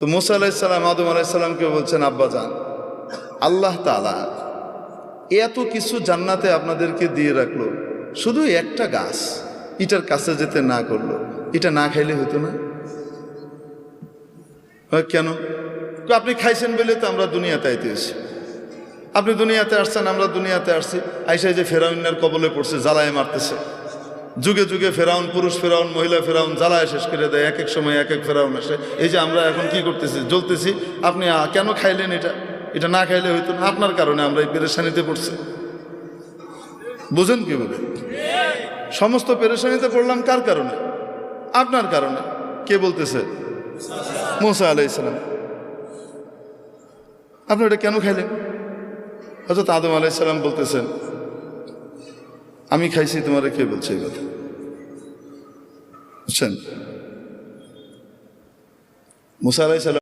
তো মুসা আলাইসাল্লাম আদম আলাইসাল্লামকে বলছেন, আব্বা যান, আল্লাহ তালা এত কিছু জান্নাতে আপনাদেরকে দিয়ে রাখল। শুধু একটা গাছ, এটার কাছে যেতে না করল। এটা না খাইলে হতো না? কেন? আপনি খাইছেন বলে তো আমরা দুনিয়াতে আইতে এসেছি। আপনি দুনিয়াতে আসছেন, আমরা দুনিয়াতে আসছি। আইসা যে ফেরাউনের কবলে পড়ছে, জ্বালায় মারতেছে। যুগে যুগে ফেরাউন, পুরুষ ফেরাউন, মহিলা ফেরাউন, জ্বালায় শেষ করে দেয়, এক এক সময় এক এক ফেরাউন আসে। এই যে আমরা এখন কি করতেছি? জ্বলতেছি। আপনি কেন খাইলেন এটা? এটা না খাইলে হইতো না। আপনার কারণে আমরা এই পেরেশানিতে পড়ছি। বুঝেন কীভাবে? সমস্ত পেরেশানিতে পড়লাম কার কারণে? আপনার কারণে। কে বলতেছে? মোসা আলাইসালাম আপনি এটা কেন খাইলেন? হয়তো আদম আলাইসাল্লাম বলতেছেন আমি খাইছি তোমারে কে বলছে এই কথা? বুঝছেন? মুসা আলাইসাল্লাম